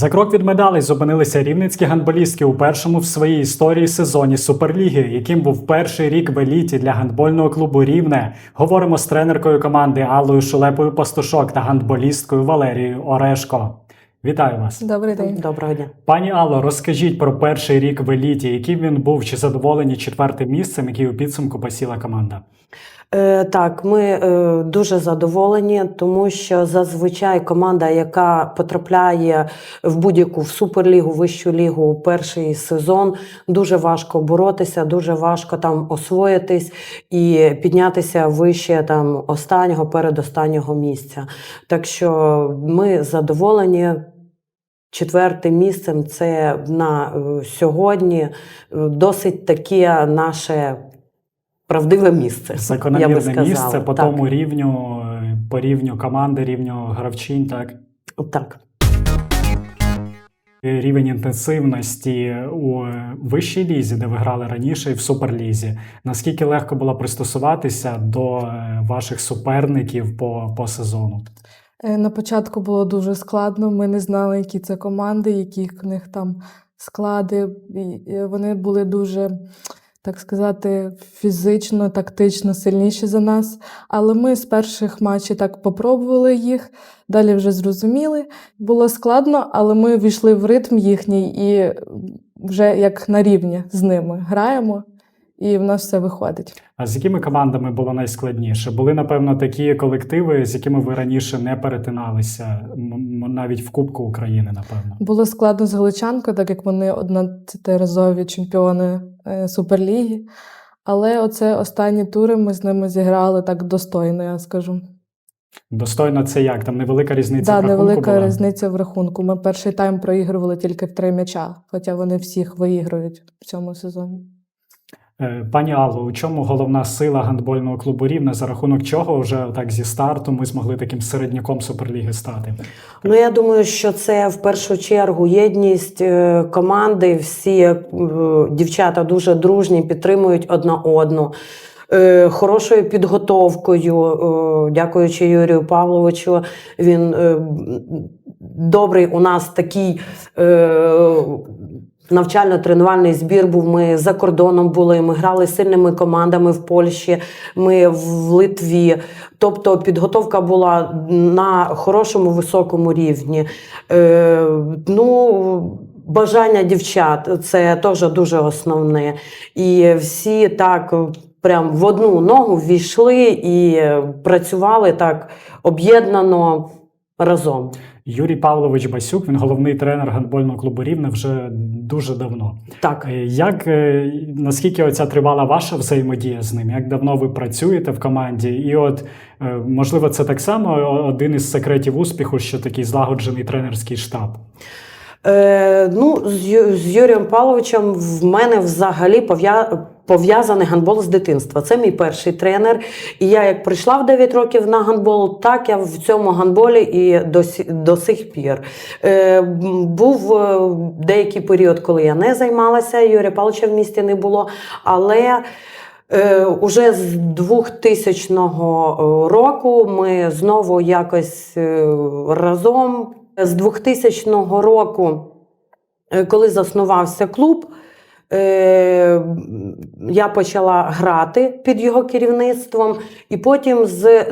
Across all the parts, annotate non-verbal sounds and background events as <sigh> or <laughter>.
За крок від медалей зупинилися рівненські гандболістки у першому в своїй історії сезоні Суперліги, яким був перший рік в еліті для гандбольного клубу Рівне. Говоримо з тренеркою команди Аллою Шулепою Пастушок та гандболісткою Валерією Орешко. Вітаю вас, Добрий день. Доброго дня. пані Алло. Розкажіть про перший рік в еліті, яким він був, чи задоволені четвертим місцем, який у підсумку посіла команда. Е, так, ми е, дуже задоволені, тому що зазвичай команда, яка потрапляє в будь-яку в суперлігу, вищу лігу перший сезон, дуже важко боротися, дуже важко там освоїтись і піднятися вище там останнього, передостаннього місця. Так що ми задоволені. Четвертим місцем це на е, сьогодні досить таке наше правдиве місце. я би Закономірне сказала. місце по Так. тому рівню, е, по рівню команди, рівню гравчинь, так. Так. рівень інтенсивності у вищій лізі, де ви грали раніше, і в суперлізі. Наскільки легко було пристосуватися до е, ваших суперників по, по сезону? Е, На початку було дуже складно. Ми не знали, які це команди, які в них там склади. Е, вони були дуже, так сказати, фізично, тактично сильніші за нас. Але ми з перших матчів так попробували їх, далі вже зрозуміли. Було складно, але ми війшли в ритм їхній і вже як на рівні з ними граємо, і в нас все виходить. А з якими командами було найскладніше? Були, напевно, такі колективи, з якими ви раніше не перетиналися, навіть в Кубку України, напевно. Було складно з Галичанкою, так як вони одноразові чемпіони е, Суперліги. Але оце останні тури ми з ними зіграли так достойно, я скажу. Достойно це як? Там невелика різниця Так, в рахунку невелика була? різниця в рахунку. Ми перший тайм проігрували тільки в три м'яча, хоча вони всіх виіграють в цьому сезоні. Е, Пані Алло, у чому головна сила гандбольного клубу Рівне, за рахунок чого вже так зі старту ми змогли таким середняком Суперліги стати? Ну я думаю, що це в першу чергу єдність е, команди. Всі е, дівчата дуже дружні, підтримують одна одну. Хорошою підготовкою, дякуючи Юрію Павловичу, він добрий у нас такий навчально-тренувальний збір був. Ми за кордоном були, ми грали з сильними командами в Польщі, ми в Литві. Тобто підготовка була на хорошому високому рівні. Е, ну, бажання дівчат це теж дуже основне. І всі так. Прям в одну ногу ввійшли і працювали так об'єднано разом. Юрій Павлович Басюк, він головний тренер гандбольного клубу Рівне вже дуже давно. Так. Е, Як е, наскільки оця тривала ваша взаємодія з ним? Як давно ви працюєте в команді? І от е, можливо, це так само один із секретів успіху, що такий злагоджений тренерський штаб. Е, ну, з, з Юрієм Павловичем в мене взагалі пов'я- пов'язаний гандбол з дитинства. Це мій перший тренер. І я як прийшла в 9 років на гандбол, так я в цьому гандболі і до, до сих пір. Е, був е, деякий період, коли я не займалася, Юрія Павловича в місті не було, але. Е, Уже з 2000 року ми знову якось е, разом. З 2000 року, е, коли заснувався клуб, е, я почала грати під його керівництвом, і потім з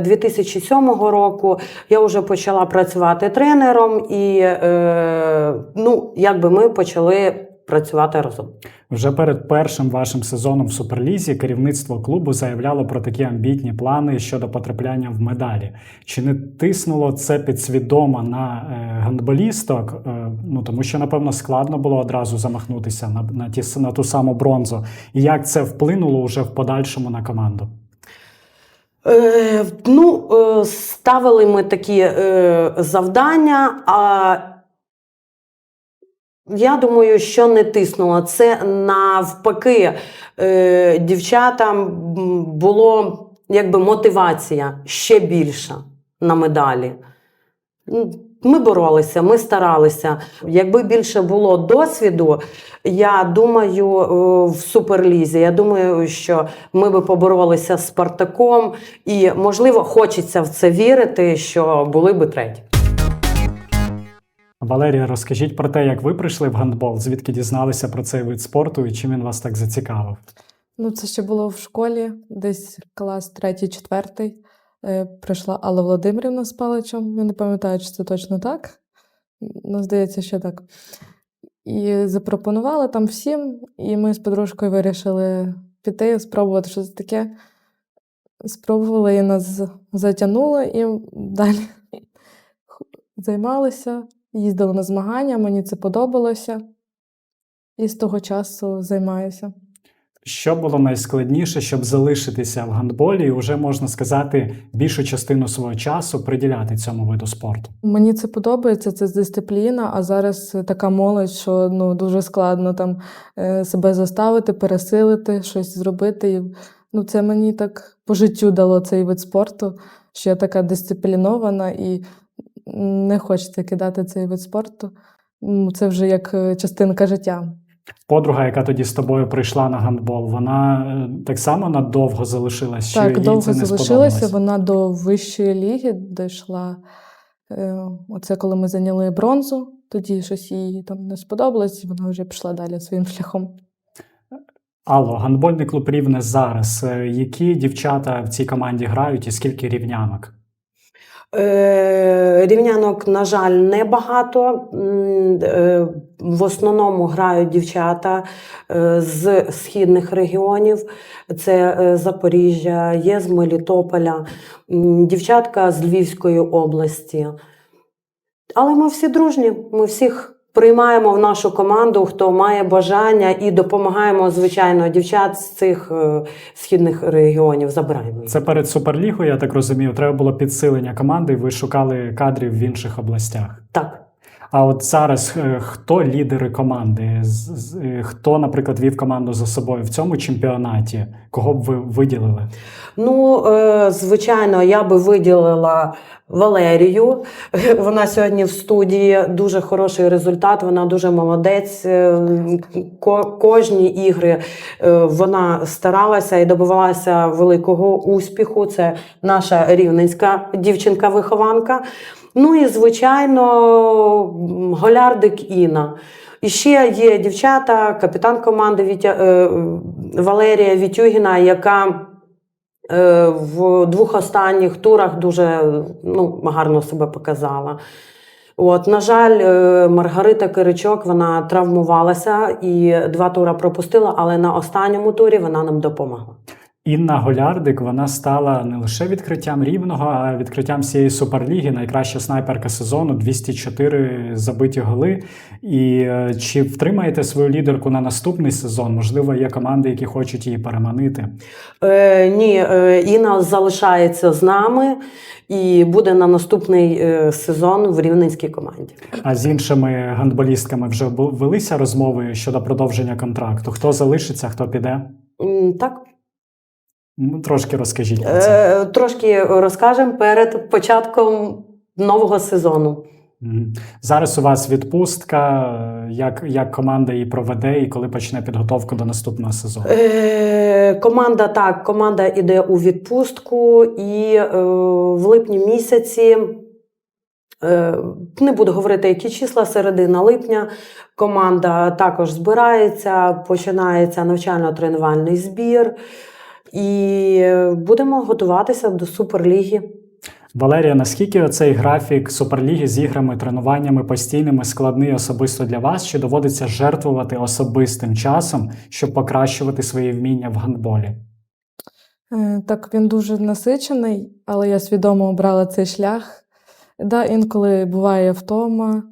2007 року я вже почала працювати тренером, і е, ну, якби ми почали працювати разом. Вже перед першим вашим сезоном в Суперлізі керівництво клубу заявляло про такі амбітні плани щодо потрапляння в медалі. Чи не тиснуло це підсвідомо на е, гандболісток? Е, ну тому що напевно складно було одразу замахнутися на, на, ті, с- на ту саму бронзу. І як це вплинуло вже в подальшому на команду? Е, ну, е, ставили ми такі е, завдання, а я думаю, що не тиснуло. Це навпаки, е, дівчатам було якби мотивація ще більша на медалі. Ми боролися, ми старалися. Якби більше було досвіду, я думаю, е, в суперлізі. Я думаю, що ми би поборолися з Спартаком, і можливо, хочеться в це вірити, що були би треті. Валерія, розкажіть про те, як ви прийшли в гандбол, звідки дізналися про цей вид спорту і чим він вас так зацікавив? Ну, це ще було в школі, десь клас третій, четвертий. Е, Прийшла Алла Володимирівна з паличем. Я не пам'ятаю, чи це точно так. Ну, здається, що так. І запропонувала там всім, і ми з подружкою вирішили піти, спробувати щось таке. Спробували і нас затягнуло, і далі <laughs> займалися, їздили на змагання, мені це подобалося. І з того часу займаюся. Що було найскладніше, щоб залишитися в гандболі і вже можна сказати більшу частину свого часу приділяти цьому виду спорту? Мені це подобається, це дисципліна, а зараз така молодь, що ну, дуже складно там е, себе заставити, пересилити, щось зробити. І, ну, це мені так по життю дало цей вид спорту, що я така дисциплінована і не хочеться кидати цей вид спорту. Це вже як е, частинка життя. Подруга, яка тоді з тобою прийшла на гандбол, вона е, так само надовго залишилась? чи так, їй довго це не залишилася, вона до вищої ліги дійшла. Е, Оце коли ми зайняли бронзу, тоді щось їй там не сподобалось, і вона вже пішла далі своїм <laughs> шляхом. Алло, гандбольний клуб Рівне зараз. Які дівчата в цій команді грають і скільки рівнянок? Е, Рівнянок, на жаль, небагато. Е, В основному грають дівчата е, з східних регіонів. Це Запоріжжя, є з Мелітополя, дівчатка з Львівської області. Але ми всі дружні, ми всіх приймаємо в нашу команду, хто має бажання, і допомагаємо, звичайно, дівчат з цих е, східних регіонів. Забираємо. їх. Це перед суперлігою, я так розумію, треба було підсилення команди, і ви шукали кадрів в інших областях. Так. А от зараз е, хто лідери команди? Е, Хто, наприклад, вів команду за собою в цьому чемпіонаті? Кого б ви виділили? Ну, е, звичайно, я би виділила Валерію. <laughs> Вона сьогодні в студії дуже хороший результат. Вона дуже молодець. Ко- Кожні ігри вона старалася і добивалася великого успіху. Це наша рівненська дівчинка-вихованка. Ну і звичайно, голярдик Інна. І ще є дівчата, капітан команди Вітя, е, Валерія Вітюгіна, яка е, в двох останніх турах дуже ну, гарно себе показала. От, на жаль, е, Маргарита Киричок вона травмувалася і два тури пропустила, але на останньому турі вона нам допомогла. Інна Голярдик вона стала не лише відкриттям рівного, а відкриттям всієї суперліги. Найкраща снайперка сезону 204 забиті голи. І е, чи втримаєте свою лідерку на наступний сезон? Можливо, є команди, які хочуть її переманити. Е, ні, е, Інна залишається з нами і буде на наступний е, сезон в рівненській команді. А з іншими гандболістками вже велися розмови щодо продовження контракту. Хто залишиться, хто піде? Так, Трошки розкажіть про це. е, трошки розкажемо перед початком нового сезону. Зараз у вас відпустка. Як, як команда її проведе і коли почне підготовку до наступного сезону? Е, команда так, команда іде у відпустку, і е, в липні місяці. Е, Не буду говорити, які числа, середина липня. Команда також збирається, починається навчально-тренувальний збір, і е, будемо готуватися до Суперліги. Валерія, наскільки оцей графік суперліги з іграми, тренуваннями постійними складний особисто для вас? Чи доводиться жертвувати особистим часом, щоб покращувати свої вміння в гандболі? Е, Так, він дуже насичений, але я свідомо обрала цей шлях. Да, інколи буває втома,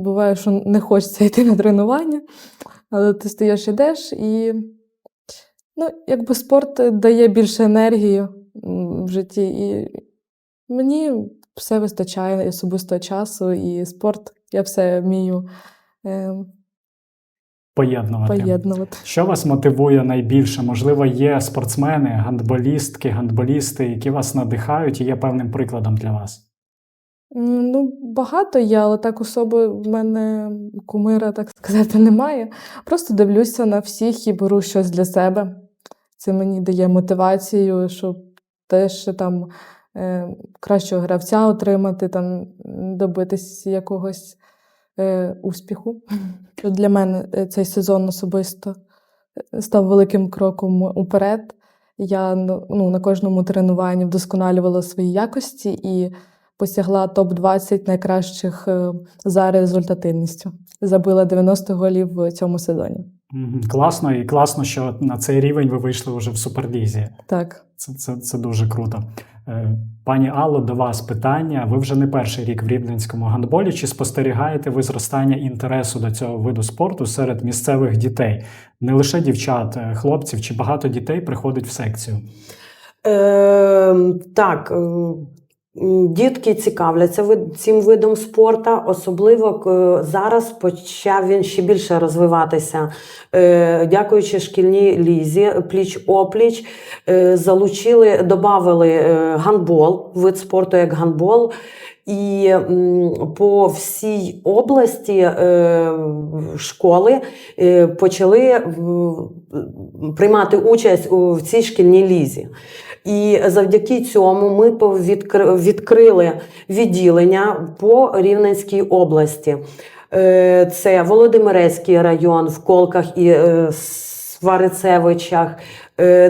буває, що не хочеться йти на тренування, але ти стоїш ідеш і ну, якби спорт дає більше енергії в житті. І мені все вистачає і особистого часу, і спорт я все вмію е, Поєднувати. поєднувати. Що вас мотивує найбільше? Можливо, є спортсмени, гандболістки, гандболісти, які вас надихають і є певним прикладом для вас. М, Ну, багато є, але так особи в мене кумира, так сказати, <laughs> немає. Просто дивлюся на всіх і беру щось для себе. Це мені дає мотивацію, щоб теж там е, кращого гравця отримати, там, добитись якогось е, успіху. <laughs> Для мене е, цей сезон особисто е, став великим кроком уперед. Я ну, на кожному тренуванні вдосконалювала свої якості і посягла топ-20 найкращих е, за результативністю. Забила 90 голів в цьому сезоні. Класно, і класно, що на цей рівень ви вийшли вже в суперлізі. Так. Це, це, це дуже круто. Е, Пані Алло, до вас питання. Ви вже не перший рік в рівненському гандболі. Чи спостерігаєте ви зростання інтересу до цього виду спорту серед місцевих дітей? Не лише дівчат, е, хлопців, чи багато дітей приходить в секцію? Е, так, е, м, дітки цікавляться цим видом спорту. Особливо е, зараз почав він ще більше розвиватися. Е, Дякуючи шкільній лізі, пліч-опліч, е, залучили, додали гандбол, вид спорту як гандбол. І по всій області школи почали приймати участь у цій шкільній лізі. І завдяки цьому ми відкрили відділення по Рівненській області. Е, Це Володимирецький район в Колках і е, Сварицевичах,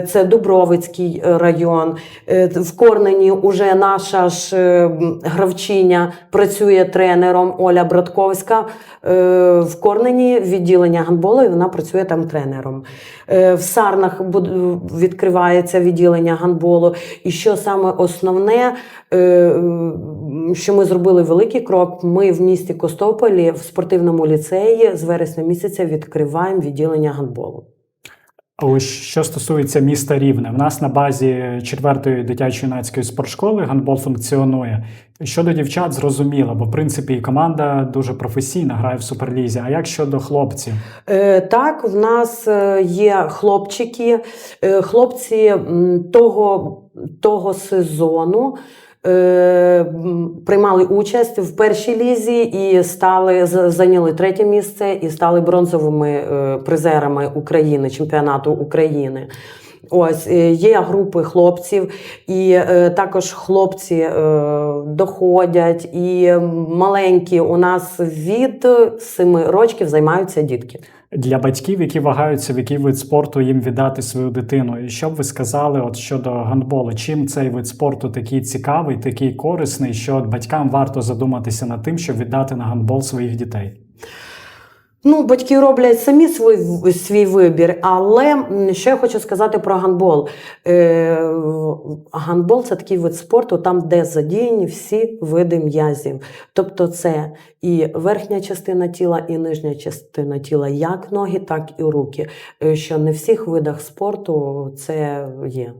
це Дубровицький район. Е, В Корнені уже наша ж е, гравчиня працює тренером Оля Братковська. Е, В Корнені відділення гандболу, і вона працює там тренером. Е, В Сарнах відкривається відділення гандболу. І що саме основне, е, що ми зробили великий крок, ми в місті Костополі в спортивному ліцеї з вересня місяця відкриваємо відділення гандболу. Ось що стосується міста Рівне, в нас на базі четвертої дитячо-юнацької спортшколи гандбол функціонує. Щодо дівчат, зрозуміло, бо в принципі і команда дуже професійна, грає в суперлізі. А як щодо хлопців? Е, Так, в нас е, є хлопчики, Е, хлопці того, того сезону. Е, Приймали участь в першій лізі і стали зайняли третє місце і стали бронзовими е, призерами України, чемпіонату України. Ось е, є групи хлопців, і е, також хлопці е, доходять, і маленькі у нас від 7 років займаються дітки. Для батьків, які вагаються, в який вид спорту їм віддати свою дитину. І що б ви сказали от щодо гандболу? Чим цей вид спорту такий цікавий, такий корисний, що батькам варто задуматися над тим, щоб віддати на гандбол своїх дітей? Ну, батьки роблять самі свій, свій вибір, але що я хочу сказати про гандбол. Е, гандбол це такий вид спорту, там, де задіяні всі види м'язів. Тобто це і верхня частина тіла, і нижня частина тіла, як ноги, так і руки. Е, Що не всіх видах спорту це є.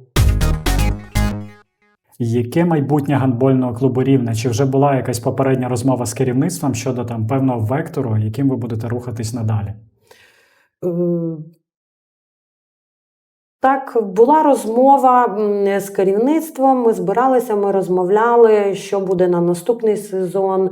Яке майбутнє гандбольного клубу рівне? Чи вже була якась попередня розмова з керівництвом щодо там певного вектору, яким ви будете рухатись надалі? Е, Так, була розмова з керівництвом. Ми збиралися, ми розмовляли, що буде на наступний сезон.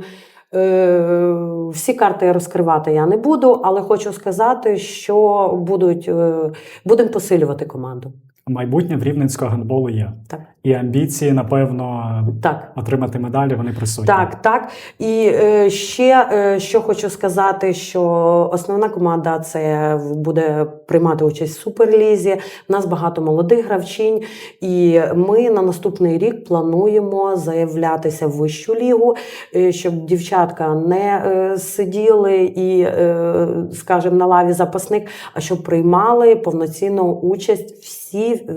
Е, Всі карти розкривати я не буду, але хочу сказати, що будуть, е, будемо посилювати команду. Майбутнє в рівненського гандболу є. Так. І амбіції, напевно, Так. отримати медалі вони присутні. Так, так. І е, ще е, що хочу сказати, що основна команда це буде приймати участь в суперлізі. У нас багато молодих гравчинь, і ми на наступний рік плануємо заявлятися в вищу лігу, е, щоб дівчатка не е, сиділи і, е, скажімо, на лаві запасник, а щоб приймали повноцінну участь всі. е,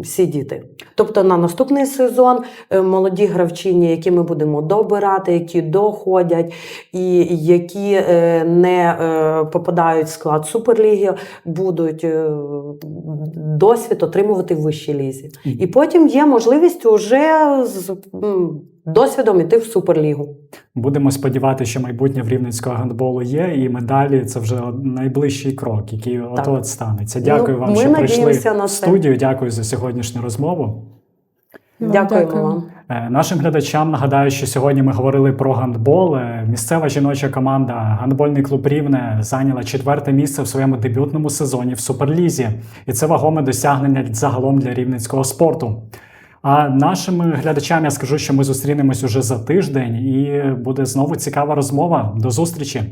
Всі діти. Тобто на наступний сезон е, молоді гравчині, які ми будемо добирати, які доходять і які е, не е, попадають в склад суперліги, будуть досвід отримувати в вищій лізі. І потім є можливість уже з досвідом іти в суперлігу. Будемо сподіватися, що майбутнє в рівненського гандболу є, і медалі це вже найближчий крок, який от от станеться. Дякую Ну, вам, ми що прийшли на в студію. Дякую за сьогоднішню розмову. Дякуємо дякую. вам. Е, Нашим глядачам нагадаю, що сьогодні ми говорили про гандбол. Е, Місцева жіноча команда Гандбольний клуб Рівне зайняла четверте місце в своєму дебютному сезоні в Суперлізі, і це вагоме досягнення загалом для рівненського спорту. А нашим глядачам я скажу, що ми зустрінемось уже за тиждень, і буде знову цікава розмова. До зустрічі!